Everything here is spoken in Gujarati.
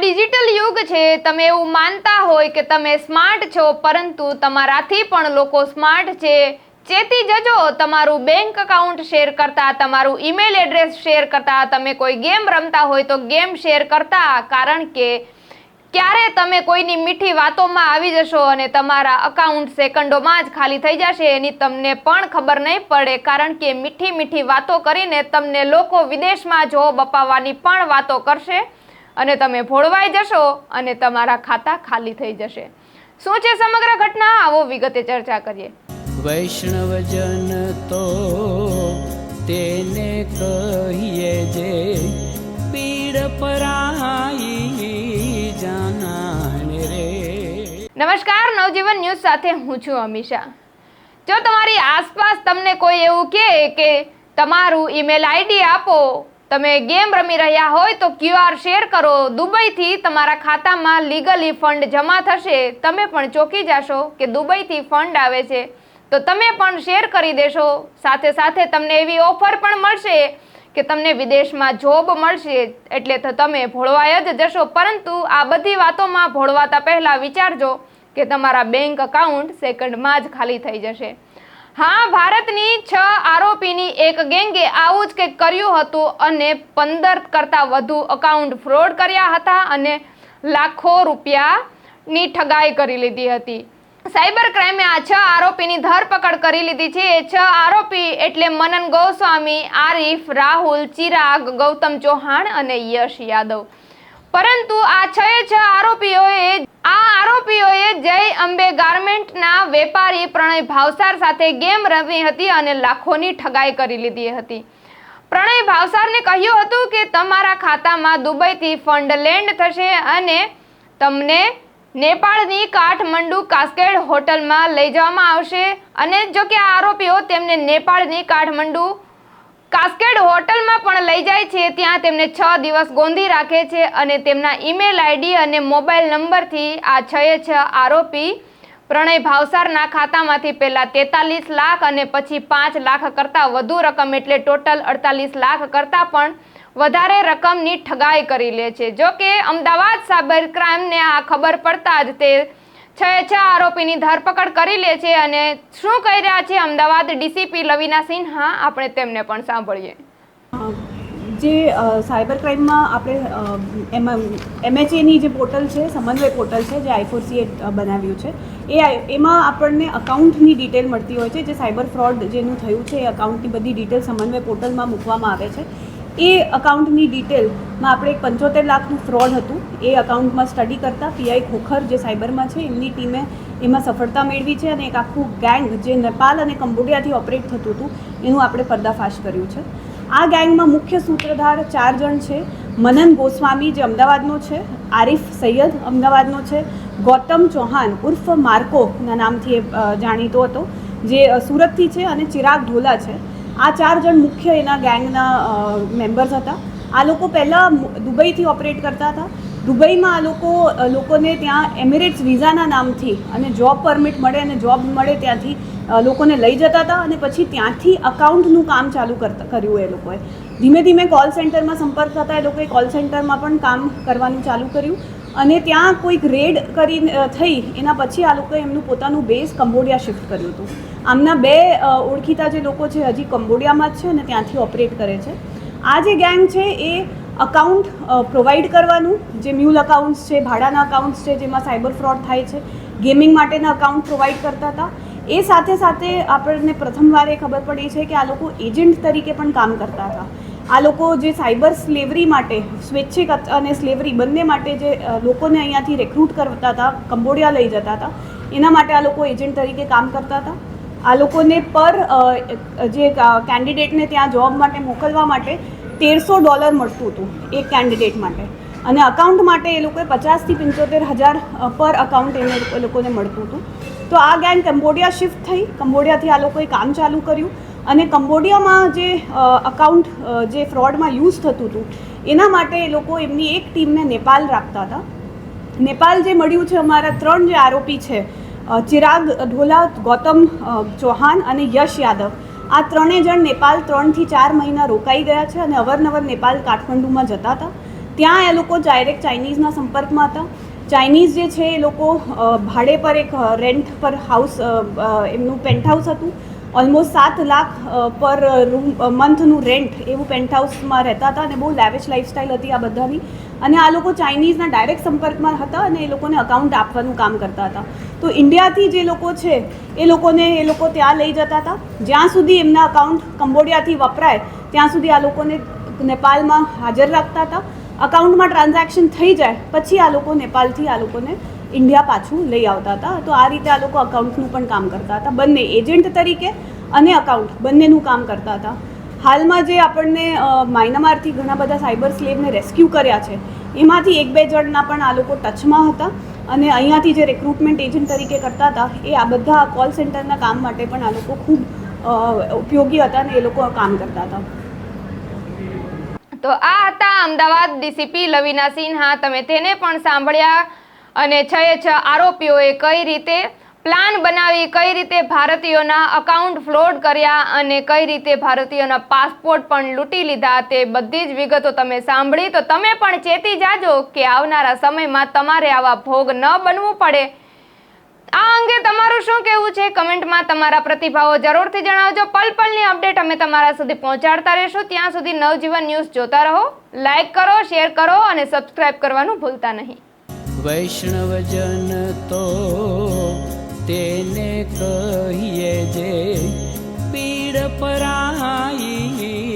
ડિજિટલ યુગ છે, તમે એવું માનતા હોય કે તમે સ્માર્ટ છો, પરંતુ તમારાથી પણ લોકો સ્માર્ટ છે. ચેતી જજો, તમારું બેંક એકાઉન્ટ શેર કરતા, તમારું ઈમેલ એડ્રેસ શેર કરતા, તમે કોઈ ગેમ રમતા હોય તો ગેમ શેર કરતા, કારણ કે ક્યારે તમે કોઈની મીઠી વાતોમાં આવી જશો અને તમારા અકાઉન્ટ સેકન્ડોમાં જ ખાલી થઈ જશે, એની તમને પણ ખબર નહીં પડે, કારણ કે મીઠી મીઠી વાતો કરીને તમને લોકો વિદેશમાં જોબ અપાવવાની પણ વાતો કરશે. અને તમે ભોળવાઈ જશો અને તમારા ખાતા ખાલી થઈ જશે. શું છે સમગ્ર ઘટના? આવો વિગતે ચર્ચા કરીએ. વૈષ્ણવજન તો તેને કહીએ જે પીડ પરાઈ જાનાને રે. નમસ્કાર નવજીવન ન્યૂઝ સાથે હું છું અમીષા. જો તમારી આસપાસ તમને કોઈ એવું કહે કે તમારું ઈમેલ આઈડી આપો તમે ગેમ રમી રહ્યા હોય તો ક્યુઆર શેર કરો. દુબઈથી તમારા ખાતામાં લીગલી ફંડ જમા થશે. તમે પણ ચોંકી જશો કે દુબઈથી ફંડ આવે છે. તો તમે પણ શેર કરી દેશો. સાથે સાથે તમને એવી ઓફર પણ મળશે કે તમને વિદેશમાં જોબ મળશે. એટલે તો તમે ભોળવાય જ જશો. પરંતુ આ બધી વાતોમાં ભોળવાતા પહેલાં વિચારજો કે તમારા બેંક એકાઉન્ટ સેકન્ડમાં જ ખાલી થઈ જશે. હા, ભારતની છ આરોપીની એક ગેંગે આવું જ કંઈક કર્યું હતું અને પંદર કરતાં વધુ અકાઉન્ટ ફ્રોડ કર્યા હતા અને લાખો રૂપિયાની ઠગાઈ કરી લીધી હતી. સાયબર ક્રાઇમે આ છ આરોપીની ધરપકડ કરી લીધી છે. એ છ આરોપી એટલે મનન ગોસ્વામી, આરિફ, રાહુલ, ચિરાગ, ગૌતમ ચૌહાણ અને યશ યાદવ. પરંતુ આ છ છ આરોપીઓએ આ આરોપીઓએ જય અંબે ગાર્મેન્ટના વેપારી પ્રણય ભાવસાર સાથે ગેમ રમી હતી અને લાખોની ઠગાઈ કરી લીધી હતી. પ્રણય ભાવસારને કહ્યું હતું કે તમારા ખાતામાં દુબઈથી ફંડ લેન્ડ થશે અને તમને નેપાળની કાઠમંડુ કાસ્કેડ હોટલમાં લઈ જવામાં આવશે. અને જો કે આ આરોપીઓ તેમને નેપાળની કાઠમંડુ કાસ્કેડ હોટલમાં પણ લઈ જાય છે. ત્યાં તેમને છ દિવસ ગોંધી રાખે છે અને તેમના ઈમેલ આઈડી અને મોબાઈલ નંબરથી આ છ છ આરોપી પ્રણય ભાવસારના ખાતામાંથી પહેલા તેતાલીસ લાખ અને પછી પાંચ લાખ કરતાં વધુ રકમ એટલે ટોટલ અડતાલીસ લાખ કરતાં પણ વધારે રકમની ઠગાઈ કરી લે છે. જો કે અમદાવાદ સાયબર ક્રાઇમને આ ખબર પડતા જ તે છ છ આરોપીની ધરપકડ કરી લે છે અને શું કહી રહ્યા છે અમદાવાદ ડીસીપી લવિના સિન્હા? આપણે તેમને પણ સાંભળીએ. જે સાયબર ક્રાઇમમાં આપણે એમાં, એમએચએની જે પોર્ટલ છે, સમન્વય પોર્ટલ છે, જે આઈફોસીએ બનાવ્યું છે, એ એમાં આપણને અકાઉન્ટની ડિટેલ મળતી હોય છે, જે સાયબર ફ્રોડ જેનું થયું છે, એ અકાઉન્ટની બધી ડિટેલ સમન્વય પોર્ટલમાં મૂકવામાં આવે છે. એ અકાઉન્ટની ડિટેલમાં આપણે એક પંચોતેર લાખનું ફ્રોડ હતું. એ અકાઉન્ટમાં સ્ટડી કરતાં પીઆઈ ખોખર જે સાયબરમાં છે, એમની ટીમે એમાં સફળતા મેળવી છે અને એક આખું ગેંગ જે નેપાલ અને કંબોડિયાથી ઓપરેટ થતું હતું, એનું આપણે પર્દાફાશ કર્યું છે. આ ગેંગમાં મુખ્ય સૂત્રધાર ચાર જણ છે. મનન ગોસ્વામી જે અમદાવાદનો છે, આરિફ સૈયદ અમદાવાદનો છે, ગૌતમ ચૌહાણ ઉર્ફ માર્કોના નામથી એ જાણીતો હતો, જે સુરતથી છે અને ચિરાગ ઢોલા છે. આ ચાર જણ મુખ્ય એના ગેંગના મેમ્બર્સ હતા. આ લોકો પહેલાં દુબઈથી ઓપરેટ કરતા હતા. દુબઈમાં આ લોકો લોકોને ત્યાં એમિરેટ્સ વિઝાના નામથી અને જોબ પરમિટ મળે અને જોબ મળે ત્યાંથી લોકોને લઈ જતા હતા અને પછી ત્યાંથી અકાઉન્ટનું કામ ચાલુ કરતા, કર્યું એ લોકોએ. ધીમે ધીમે કોલ સેન્ટરમાં સંપર્ક થતા એ લોકોએ કોલ સેન્ટરમાં પણ કામ કરવાનું ચાલુ કર્યું. અને ત્યાં કોઈક રેડ કરી થઈ, એના પછી આ લોકોએ એમનું પોતાનું બેઝ કંબોડિયા શિફ્ટ કર્યું હતું. આમના બે ઓળખીતા જે લોકો છે, હજી કંબોડિયામાં જ છે અને ત્યાંથી ઓપરેટ કરે છે. આ જે ગેંગ છે, એ અકાઉન્ટ પ્રોવાઈડ કરવાનું, જે મ્યુલ અકાઉન્ટ્સ છે, ભાડાના અકાઉન્ટ્સ છે, જેમાં સાયબર ફ્રોડ થાય છે ગેમિંગ માટેના અકાઉન્ટ પ્રોવાઈડ કરતા હતા. એ સાથે સાથે આપણને પ્રથમવાર એ ખબર પડી છે કે આ લોકો એજન્ટ તરીકે પણ કામ કરતા હતા. આ લોકો જે સાયબર સ્લેવરી માટે, સ્વૈચ્છિક અને સ્લેવરી બંને માટે જે લોકોને અહીંયાથી રેક્રુટ કરતા હતા, કંબોડિયા લઈ જતા હતા, એના માટે આ લોકો એજન્ટ તરીકે કામ કરતા હતા. આ લોકોને પર જે કેન્ડિડેટને ત્યાં જોબ માટે મોકલવા માટે તેરસો ડોલર મળતું હતું, એક કેન્ડિડેટ માટે. અને અકાઉન્ટ માટે એ લોકોએ પચાસથી પંચોતેર હજાર પર અકાઉન્ટ એને લોકોને મળતું હતું. તો આ ગેંગ કંબોડિયા શિફ્ટ થઈ. કંબોડિયાથી આ લોકોએ કામ ચાલુ કર્યું. અને કંબોડિયામાં જે અકાઉન્ટ જે ફ્રોડમાં યુઝ થતું હતું, એના માટે એ લોકો એમની એક ટીમને નેપાલ રાખતા હતા. નેપાલ જે મળ્યું છે અમારા ત્રણ જે આરોપી છે ચિરાગ ઢોલા ગૌતમ ચૌહાણ અને યશ યાદવ, આ ત્રણેય જણ નેપાલ ત્રણથી ચાર મહિના રોકાઈ ગયા છે અને અવારનવાર નેપાલ કાઠમંડુમાં જતા હતા. ત્યાં એ લોકો ડાયરેક્ટ ચાઇનીઝના સંપર્કમાં હતા. ચાઇનીઝ જે છે એ લોકો ભાડે પર એક રેન્ટ પર હાઉસ એમનું પેન્ટ હાઉસ હતું. ઓલમોસ્ટ સાત લાખ પર રૂમ મંથનું રેન્ટ એવું પેન્ટ હાઉસમાં રહેતા હતા અને બહુ લેવેશ લાઇફસ્ટાઈલ હતી આ બધાની. અને આ લોકો ચાઇનીઝના ડાયરેક્ટ સંપર્કમાં હતા અને એ લોકોને અકાઉન્ટ આપવાનું કામ કરતા હતા. તો ઇન્ડિયાથી જે લોકો છે, એ લોકોને એ લોકો ત્યાં લઈ જતા હતા. જ્યાં સુધી એમના અકાઉન્ટ કંબોડિયાથી વપરાય, ત્યાં સુધી આ લોકોને નેપાળમાં હાજર રાખતા હતા. અકાઉન્ટમાં ટ્રાન્ઝેક્શન થઈ જાય, પછી આ લોકો નેપાળથી આ લોકોને ઇન્ડિયા પાછું લઈ આવતા હતા. તો આ રીતે આ લોકો અકાઉન્ટનું પણ કામ કરતા હતા. બંને એજન્ટ તરીકે અને અકાઉન્ટ, બંનેનું કામ કરતા હતા. હાલમાં જે આપણને માયનમારથી ઘણા બધા સાયબર સ્લેબને રેસ્ક્યુ કર્યા છે, એમાંથી એક બે જણના પણ આ લોકો ટચમાં હતા અને અહીંયાથી જે રિક્રુટમેન્ટ એજન્ટ તરીકે કરતા હતા, એ આ બધા કોલ સેન્ટરના કામ માટે પણ આ લોકો ખૂબ ઉપયોગી હતા અને એ લોકો કામ કરતા હતા. તો આ હતા અમદાવાદ ડીસીપી લવીના સિન્હા. તમે તેને પણ સાંભળ્યા અને છ એ છ આરોપીઓએ કઈ રીતે પ્લાન બનાવી, કઈ રીતે ભારતીયોના અકાઉન્ટ ફ્લોડ કર્યા અને કઈ રીતે ભારતીયોના પાસપોર્ટ પણ લૂંટી લીધા તે બધી જ વિગતો તમે સાંભળી. તો તમે પણ ચેતી જાજો કે આવનારા સમયમાં તમારે આવા ભોગ ન બનવું પડે. આ અંગે તમારું શું કહેવું છે? કમેન્ટમાં તમારા પ્રતિભાવો જરૂરથી જણાવજો. પલ પલની અપડેટ અમે તમારા સુધી પહોંચાડતા રહેશું. ત્યાં સુધી નવજીવન ન્યૂઝ જોતા રહો. લાઈક કરો, શેર કરો અને સબસ્ક્રાઇબ કરવાનું ભૂલતા નહીં. વૈષ્ણવજન તો તેને કહીએ જે પીડ પરાઈ